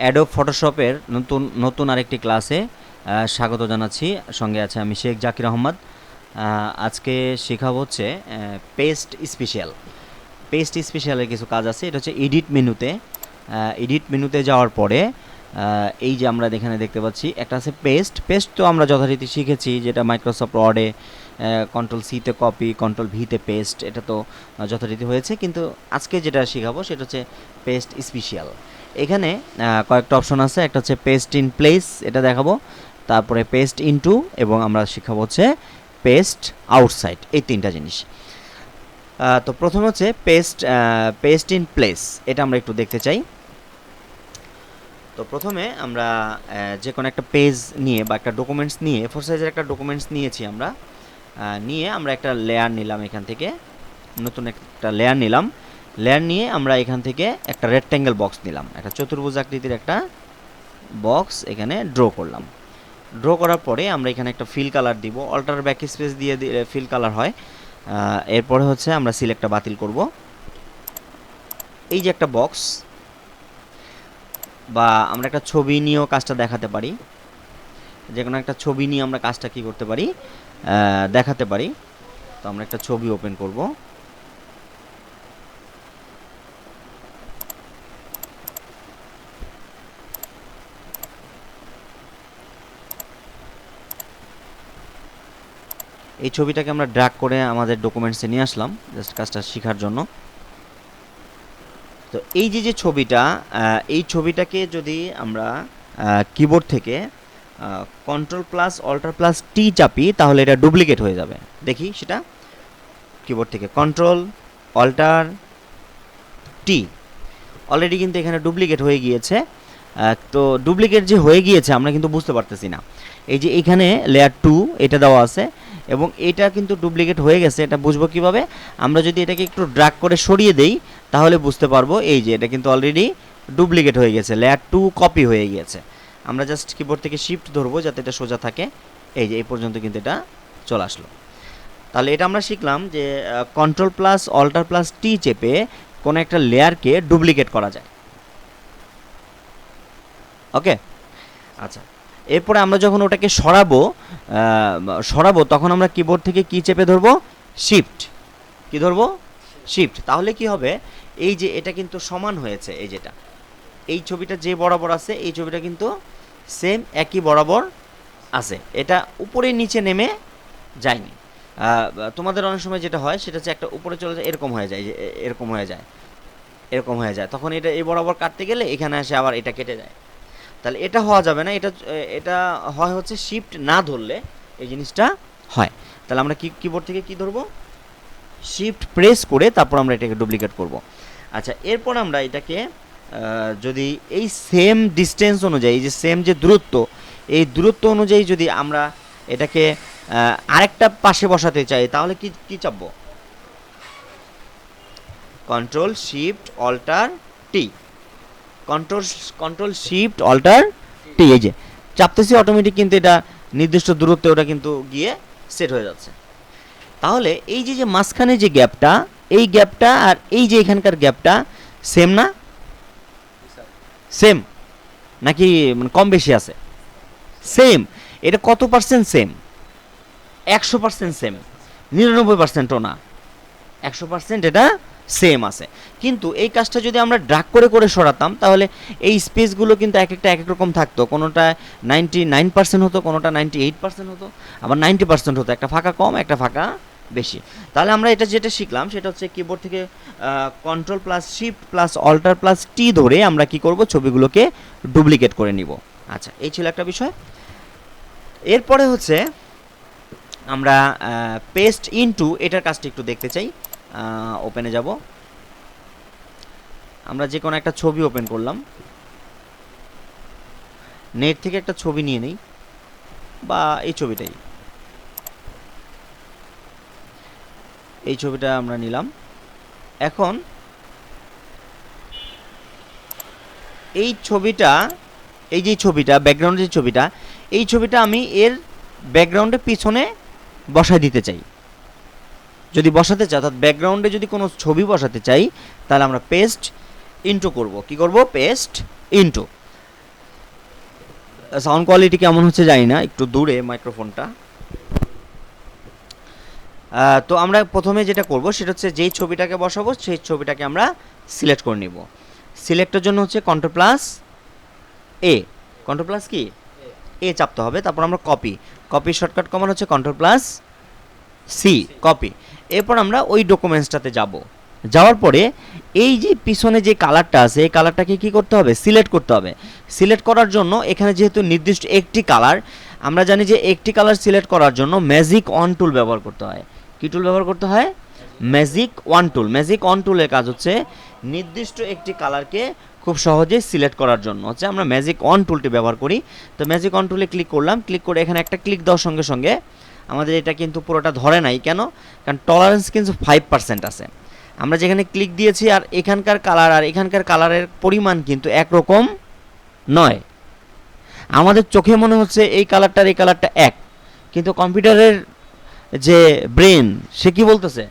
Adobe ফটোশপের নতুন নতুন আরেকটি ক্লাসে স্বাগত জানাচ্ছি। সঙ্গে আছে আমি শেখ জাকির আহমদ। আজকে শেখাবো হচ্ছে পেস্ট স্পেশাল পেস্ট স্পেশালের কিছু কাজ আছে। এটা হচ্ছে এডিট মেনুতে এডিট মেনুতে যাওয়ার পরে এই যে আমরা এখানে দেখতে পাচ্ছি, একটা আছে পেস্ট পেস্ট তো আমরা যথারীতি শিখেছি, যেটা মাইক্রোসফট ওয়ার্ডে কন্ট্রোল সিতে কপি কন্ট্রোল ভিতে পেস্ট এটা তো যথারীতি হয়েছে। কিন্তু আজকে যেটা শেখাবো, সেটা হচ্ছে পেস্ট স্পেশাল এখানে কয়েকটা অপশন আছে। একটা হচ্ছে পেস্ট ইন প্লেস এটা দেখাবো। তারপরে পেস্ট ইনটু এবং আমরা শেখাবো হচ্ছে পেস্ট আউটসাইড এই তিনটা জিনিস। তো প্রথমে হচ্ছে পেস্ট পেস্ট ইন প্লেস এটা আমরা একটু দেখতে চাই। তো প্রথমে আমরা যে কোনো একটা পেজ নিয়ে বা একটা ডকুমেন্টস নিয়ে ফোর সাইজের একটা ডকুমেন্টস নিয়েছি আমরা। নিয়ে আমরা একটা লেয়ার নিলাম এখান থেকে। নতুন একটা লেয়ার নিলাম। লেয়ার নিয়ে আমরা এখান থেকে একটা রেক্ট্যাঙ্গেল বক্স নিলাম। একটা চতুর্ভুজ আকৃতির একটা বক্স এখানে ড্র করলাম। ড্র করার পরে আমরা এখানে একটা ফিল কালার দিব। অল্টার ব্যাক স্পেস দিয়ে ফিল কালার হয়। এরপরে হচ্ছে আমরা সিলেক্টটা বাতিল করব। এই যে একটা বক্স বা আমরা একটা ছবি নিয়েও কাজটা দেখাতে পারি। যে কোনো একটা ছবি নিয়ে আমরা কাজটা কি করতে পারি? দেখাতে পারি। তো আমরা একটা ছবি ওপেন করব। এই ছবিটাকে আমরা ড্র্যাগ করে আমাদের ডকুমেন্টসে নিয়ে আসলাম জাস্ট কাজটা শেখার জন্য। তো এই যে যে ছবিটা এই ছবিটাকে যদি আমরা কিবোর্ড থেকে control plus alter plus T চাপি, তাহলে এটা ডুপ্লিকেট হয়ে যাবে। দেখি সেটা। কিবোর্ড থেকে কন্ট্রোল অল্টার টি অলরেডি কিন্তু এখানে ডুপ্লিকেট হয়ে গিয়েছে। তো ডুপ্লিকেট যে হয়ে গিয়েছে, আমরা কিন্তু বুঝতে পারতেছি না। এই যে এখানে লেয়ার টু এটা দেওয়া আছে। এবং এটা কিন্তু ডুপ্লিকেট হয়ে গেছে, এটা বুঝব কীভাবে? আমরা যদি এটাকে একটু ড্রাগ করে সরিয়ে দেই, তাহলে বুঝতে পারব এই যে এটা কিন্তু অলরেডি ডুপ্লিকেট হয়ে গেছে লেয়ার টু কপি হয়ে গিয়েছে। আমরা জাস্ট কিবোর্ড থেকে শিফট ধরবো যাতে এটা সোজা থাকে। এই যে, এই পর্যন্ত কিন্তু এটা চলে আসলো। তাহলে এটা আমরা শিখলাম যে control plus alter plus T চেপে কোনো একটা লেয়ারকে ডুপ্লিকেট করা যায়। ওকে আচ্ছা। এরপরে আমরা যখন ওটাকে সরাবো সরাবো, তখন আমরা কিবোর্ড থেকে কি চেপে ধরবো? শিফট কি ধরবো? শিফট তাহলে কি হবে? এই যে এটা কিন্তু সমান হয়েছে, এই যেটা। এই ছবিটা যে বরাবর আছে, এই ছবিটা কিন্তু সেম একই বরাবর আছে। এটা উপরে নিচে নেমে যায়নি। তোমাদের অনেক সময় যেটা হয়, সেটা হচ্ছে একটা উপরে চলে যায়, এরকম হয়ে যায় যে এরকম হয়ে যায়, এরকম হয়ে যায়। তখন এটা এই বরাবর কাটতে গেলে এখানে এসে আবার এটা কেটে যায়। তাহলে এটা হওয়া যাবে না, এটা এটা হয় হচ্ছে শিফট না ধরলে এই জিনিসটা হয়। তাহলে আমরা কি কিবোর্ড থেকে কি ধরবো? শিফট প্রেস করে তারপর আমরা এটাকে ডুপ্লিকেট করব। আচ্ছা এরপর আমরা এটাকে যদি এই সেম ডিস্টেন্স অনুযায়ী যে সেম যে দূরত্ব, এই দূরত্ব অনুযায়ী যদি আমরা এটাকে আরেকটা পাশে বসাতে চাই, তাহলে কি কি চাপবো? Control shift alter T control control shift alter T এই যে। চাপতেছি অটোমেটিক কিন্তু এটা নির্দিষ্ট দূরত্বে ওটা কিন্তু গিয়ে সেট হয়ে যাচ্ছে। তাহলে এই যে যে মাঝখানে যে গ্যাপটা এই গ্যাপটা আর এই যে এখানকার গ্যাপটা সেম না? সেম নাকি মানে কম বেশি আছে? সেম এটা কত পার্সেন্ট সেম একশো পার্সেন্ট সেম নিরানব্বই পার্সেন্টও না। একশো পার্সেন্ট এটা সেম আছে। কিন্তু এই কাজটা যদি আমরা ড্রাগ করে করে সরাতাম, তাহলে এই স্পেসগুলো কিন্তু এক একটা, এক এক রকম থাকতো। কোনোটা নাইনটি নাইন পার্সেন্ট হতো, কোনোটা নাইনটি এইট পার্সেন্ট হতো, আবার নাইনটি পার্সেন্ট হতো। একটা ফাঁকা কম, একটা ফাঁকা বেশি। তাহলে আমরা এটা যেটা শিখলাম, সেটা হচ্ছে কিবোর্ড থেকে control plus shift plus alter plus T ধরে আমরা কি করব? ছবিগুলোকে ডুপ্লিকেট করে নিব। আচ্ছা এই ছিল একটা বিষয়। এরপরে হচ্ছে আমরা পেস্ট ইনটু এটার কাজটা একটু দেখতে চাই। ওপেনে যাব। আমরা যে কোনো একটা ছবি ওপেন করলাম। নেট থেকে একটা ছবি নিয়ে নেই, বা এই ছবিটাই। এই ছবিটা আমরা নিলাম। এখন এই ছবিটা, এই যে ছবিটা ব্যাকগ্রাউন্ডের যে ছবিটা, এই ছবিটা আমি এর ব্যাকগ্রাউন্ডের পিছনে বসায় দিতে চাই। যদি বসাতে চাই অর্থাৎ ব্যাকগ্রাউন্ডে যদি কোনো ছবি বসাতে চাই, তাহলে আমরা পেস্ট ইন্টু করব। কি করব? পেস্ট ইন্টু সাউন্ড কোয়ালিটি কেমন হচ্ছে জানি না, একটু দূরে মাইক্রোফোনটা তো আমরা প্রথমে যেটা করব, সেটা হচ্ছে যেই ছবিটাকে বসাবো, সেই ছবিটাকে আমরা সিলেক্ট করে নিব। সিলেক্টের জন্য হচ্ছে control plus A control plus কি? এ চাপতে হবে, তারপর আমরা কপি কপি শর্টকাট কমান হচ্ছে কন্ট্রোল প্লাস সি কপি এরপর আমরা ওই ডকুমেন্টসটাতে যাব। যাওয়ার পরে এই যে পিছনে যে কালারটা আছে, এই কালারটাকে কি করতে হবে? সিলেক্ট করতে হবে। সিলেক্ট করার জন্য এখানে যেহেতু নির্দিষ্ট একটি কালার আমরা জানি যে একটি কালার সিলেক্ট করার জন্য ম্যাজিক অন টুল ব্যবহার করতে হয়। কি টুল ব্যবহার করতে হয়? Magic wand tool magic wand টুলের কাজ হচ্ছে নির্দিষ্ট একটি কালারকে খুব সহজে সিলেক্ট করার জন্য। হচ্ছে আমরা ম্যাজিক অন টুলটি ব্যবহার করি। তো ম্যাজিক অন টুলে ক্লিক করলাম। ক্লিক করে এখানে একটা ক্লিক দেওয়ার সঙ্গে সঙ্গে আমাদের এটা কিন্তু পুরোটা ধরে নাই। কেন? কারণ টলারেন্স কিন্তু ফাইভ পার্সেন্ট আছে। আমরা যেখানে ক্লিক দিয়েছি আর এখানকার কালার আর এখানকার কালারের পরিমাণ কিন্তু একরকম নয়। আমাদের চোখে মনে হচ্ছে এই কালারটার এই কালারটা এক। কিন্তু কম্পিউটারের যে ব্রেন সে কি বলতেছে?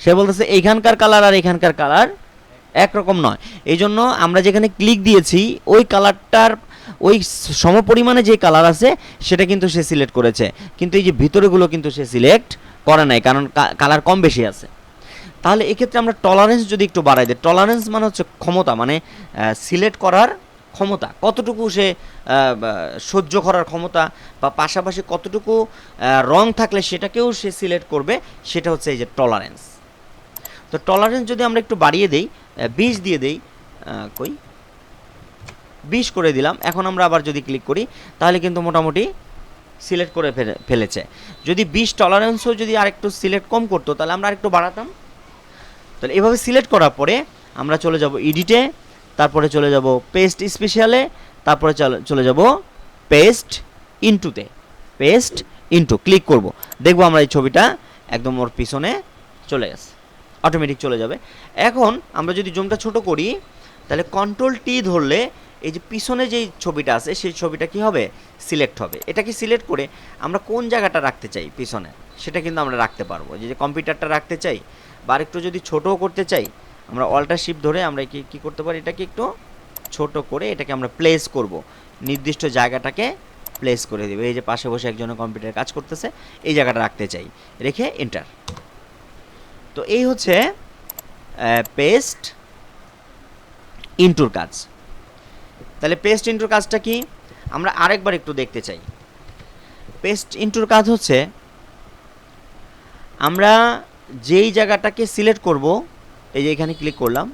সে বলতেছে এইখানকার কালার আর এখানকার কালার একরকম নয়। এই জন্য আমরা যেখানে ক্লিক দিয়েছি, ওই কালারটার ওই সমপরিমাণে যে কালার আছে, সেটা কিন্তু সে সিলেক্ট করেছে। কিন্তু এই যে ভিতরেগুলো কিন্তু সে সিলেক্ট করে নাই, কারণ কালার কম বেশি আছে। তাহলে এক্ষেত্রে আমরা টলারেন্স যদি একটু বাড়াই দিই টলারেন্স মানে হচ্ছে ক্ষমতা মানে সিলেক্ট করার ক্ষমতা। কতটুকু সে সহ্য করার ক্ষমতা, বা পাশাপাশি কতটুকু রং থাকলে সেটাকেও সে সিলেক্ট করবে, সেটা হচ্ছে এই যে টলারেন্স তো টলারেন্স যদি আমরা একটু বাড়িয়ে দেই বিশ দিয়ে দেই কই? বিশ করে দিলাম। এখন আমরা আবার যদি ক্লিক করি, তাহলে কিন্তু মোটামুটি সিলেক্ট করে ফেলে- ফেলেছে। যদি বিশ টলারেন্সও যদি আরেকটু সিলেক্ট কম করতো, তাহলে আমরা আরেকটু বাড়াতাম। তাহলে এভাবে সিলেক্ট করার পরে আমরা চলে যাব এডিটে তারপরে চলে যাব পেস্ট স্পেশালে তারপরে চলে যাব পেস্ট ইনটুতে পেস্ট ইনটু ক্লিক করব। দেখব আমরা এই ছবিটা একদম ওর পিছনে চলে গেছে। অটোমেটিক চলে যাবে। এখন আমরা যদি জুমটা ছোট করি, তাহলে কন্ট্রোল টি ধরলে এই যে পিছনে যেই ছবিটা আছে, সেই ছবিটা কি হবে? সিলেক্ট হবে। এটাকে সিলেক্ট করে আমরা কোন জায়গাটা রাখতে চাই পিছনে? সেটা কিন্তু আমরা রাখতে পারব। যে যে কম্পিউটারটা রাখতে চাই বা আরেকটু যদি ছোটও করতে চাই, আমরা অল্টার শিপ ধরে আমরা কি, কী করতে পারি? এটাকে একটু ছোট করে এটাকে আমরা প্লেস করব। নির্দিষ্ট জায়গাটাকে প্লেস করে দেবে। এই যে পাশে বসে একজনের কম্পিউটার কাজ করতেছে, এই জায়গাটা রাখতে চাই। রেখে এন্টার তো এই হচ্ছে পেস্ট ইনটুর কাজ। তাহলে পেস্ট ইন্টুর কাজটা কি? আমরা আরেকবার একটু দেখতে চাই। পেস্ট ইন্টুর কাজ হচ্ছে, আমরা যেই জায়গাটাকে সিলেক্ট করব, এই যে এখানে ক্লিক করলাম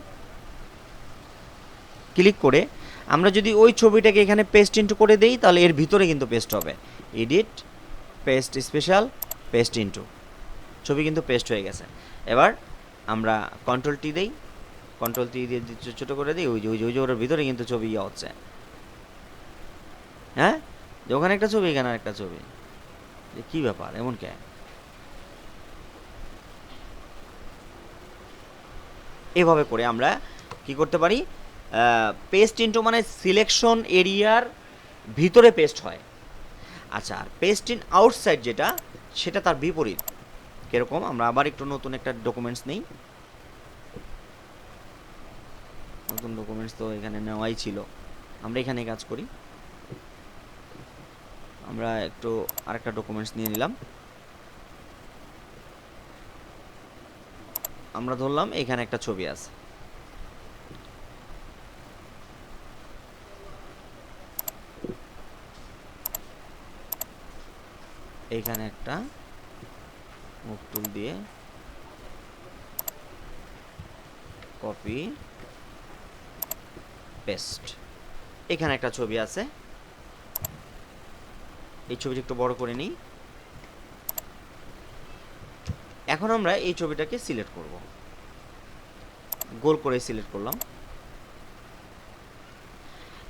ক্লিক করে আমরা যদি ওই ছবিটাকে এখানে পেস্ট ইন্টু করে দেই, তাহলে এর ভিতরে কিন্তু পেস্ট হবে। Edit paste special paste into ছবি কিন্তু পেস্ট হয়ে গেছে। এবার আমরা কন্ট্রোল টি দেই। কন্ট্রোল টি দিয়ে ছোটো করে দিই, ওই যে ওই যে ওই যে ওটার ভিতরে কিন্তু ছবি ইয়ে হচ্ছে। হ্যাঁ? যে ওখানে একটা ছবি, এখানে একটা ছবি। যে কী ব্যাপার, এমন কে? এভাবে করে আমরা কি করতে পারি? পেস্ট ইনটু মানে সিলেকশন এরিয়ার ভিতরে পেস্ট হয়। আচ্ছা আর পেস্ট ইন আউটসাইড যেটা, সেটা তার বিপরীত। কীরকম? আমরা আবার একটু নতুন একটা ডকুমেন্টস নেই। নতুন ডকুমেন্টস তো এখানে নেওয়াই ছিল। আমরা এখানে কাজ করি। আমরা একটু আরেকটা ডকুমেন্টস নিয়ে নিলাম। আমরা ধরলাম এখানে একটা ছবি আছে। এইখানে একটা মুখ দিয়ে কপি পেস্ট এখানে একটা ছবি আছে। এই ছবিটা একটু বড় করে নিই। এখন আমরা এই ছবিটাকে সিলেক্ট করব। গোল করে সিলেক্ট করলাম।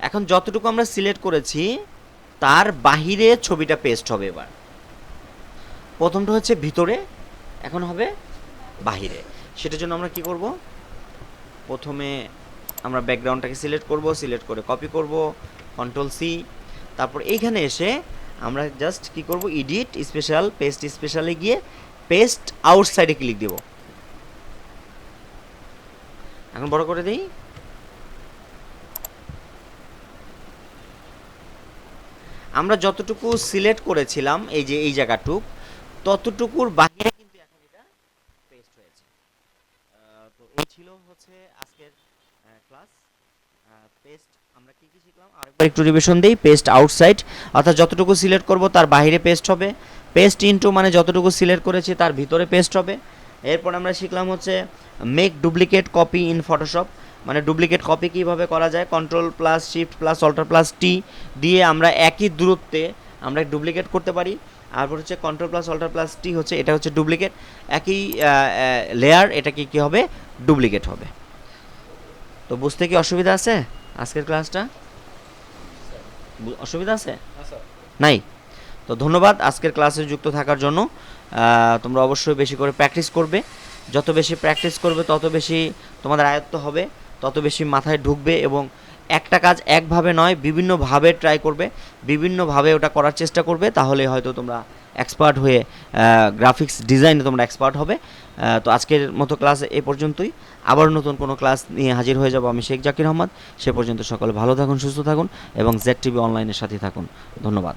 এখন যতটুকু আমরা সিলেক্ট করেছি, তার বাহিরে ছবিটা পেস্ট হবে এবার। প্রথমটা হচ্ছে ভিতরে, এখন হবে বাহিরে। সেটার জন্য আমরা কি করব? প্রথমে আমরা ব্যাকগ্রাউন্ডটাকে সিলেক্ট করব সিলেক্ট করে কপি করব কন্ট্রোল সি তারপর এইখানে এসে আমরা জাস্ট কি করব এডিট স্পেশাল পেস্ট স্পেশালে গিয়ে পেস্ট আউটসাইডে ক্লিক দেব। এখন বড় করে দিই। আমরা যতটুকু সিলেক্ট করেছিলাম, এই যে এই জায়গাটুক, ততটুকুর বাইরে কিন্তু এখন এটা পেস্ট হয়েছে। তো এই ছিল হচ্ছে পেস্ট আমরা কি কি শিখলাম? আরেকবার একটু রিভিশন দেই পেস্ট আউটসাইড অর্থাৎ যতটুকু সিলেক্ট করব তার বাইরে পেস্ট হবে। পেস্ট ইনটু মানে যতটুকু সিলেক্ট করেছি তার ভিতরে পেস্ট হবে। এরপর আমরা শিখলাম হচ্ছে make duplicate copy in Photoshop মানে ডুপ্লিকেট কপি কীভাবে করা যায়? Control plus shift plus alter plus T দিয়ে আমরা একই দূরত্বে আমরা ডুপ্লিকেট করতে পারি। তারপর হচ্ছে control plus alter plus T হচ্ছে, এটা হচ্ছে ডুপ্লিকেট একই লেয়ার এটা কি কী হবে? ডুপ্লিকেট হবে। তো বুঝতে কি অসুবিধা আছে? আজকের ক্লাসটা? অসুবিধা আছে? নাই? তো ধন্যবাদ আজকের ক্লাসে যুক্ত থাকার জন্য। তোমরা অবশ্যই বেশি করে প্র্যাকটিস করবে। যত বেশি প্র্যাকটিস করবে তত বেশি তোমাদের আয়ত্ত হবে তত বেশি মাথায় ঢুকবে এবং একটা কাজ একভাবে নয় বিভিন্নভাবে ট্রাই করবে বিভিন্নভাবে ওটা করার চেষ্টা করবে তাহলে হয়তো তোমরা এক্সপার্ট হয়ে গ্রাফিক্স ডিজাইনে তোমরা এক্সপার্ট হবে। তো আজকের মতো ক্লাস এ পর্যন্তই। আবার নতুন কোনো ক্লাস নিয়ে হাজির হয়ে যাব আমি শেখ জাকির আহমদ। সে পর্যন্ত সকলে ভালো থাকুন, সুস্থ থাকুন এবং জেড টিভি অনলাইনের সাথে থাকুন। ধন্যবাদ।